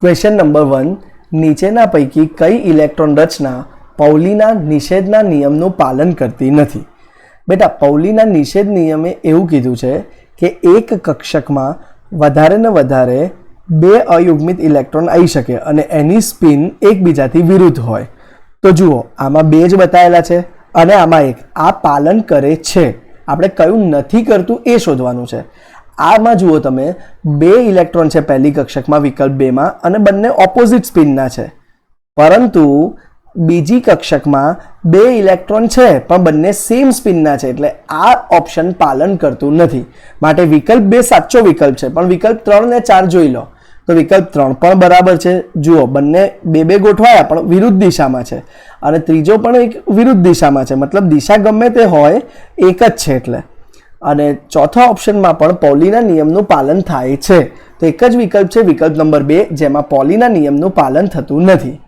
Question number one નીચેના પૈકી કઈ ઇલેક્ટ્રોન રચના પૌલીના નિષેધના નિયમનું પાલન કરતી નથી? બેટા, પૌલીના નિષેધ નિયમે એવું કીધું છે કે એક કક્ષકમાં વધારે ને વધારે બે અયુગ્મિત ઇલેક્ટ્રોન આવી શકે અને એની સ્પિન એકબીજાથી વિરુદ્ધ હોય. તો જુઓ, આમાં બે જ બતાવેલા છે અને આમાં એક આ પાલન કરે છે. આપણે કયું નથી કરતું એ શોધવાનું છે. આમાં જુઓ તમે, બે ઇલેક્ટ્રોન છે પહેલી કક્ષકમાં, વિકલ્પ બેમાં, અને બંને ઓપોઝિટ સ્પિનના છે. પરંતુ બીજી કક્ષકમાં બે ઇલેક્ટ્રોન છે, પણ બંને સેમ સ્પિનના છે, એટલે આ ઓપ્શન પાલન કરતું નથી. માટે વિકલ્પ બે સાચો વિકલ્પ છે, પણ વિકલ્પ ત્રણ ને ચાર જોઈ લો. તો વિકલ્પ ત્રણ પણ બરાબર છે. જુઓ, બંને બે બે ગોઠવાયા, પણ વિરુદ્ધ દિશામાં છે. અને ત્રીજો પણ એક વિરુદ્ધ દિશામાં છે. મતલબ દિશા ગમે તે હોય, એક જ છે, એટલે. અને ચોથા ઓપ્શનમાં પણ પોલીના નિયમનું પાલન થાય છે. તો એક જ વિકલ્પ છે વિકલ્પ નંબર બે, જેમાં પોલીના નિયમનું પાલન થતું નથી.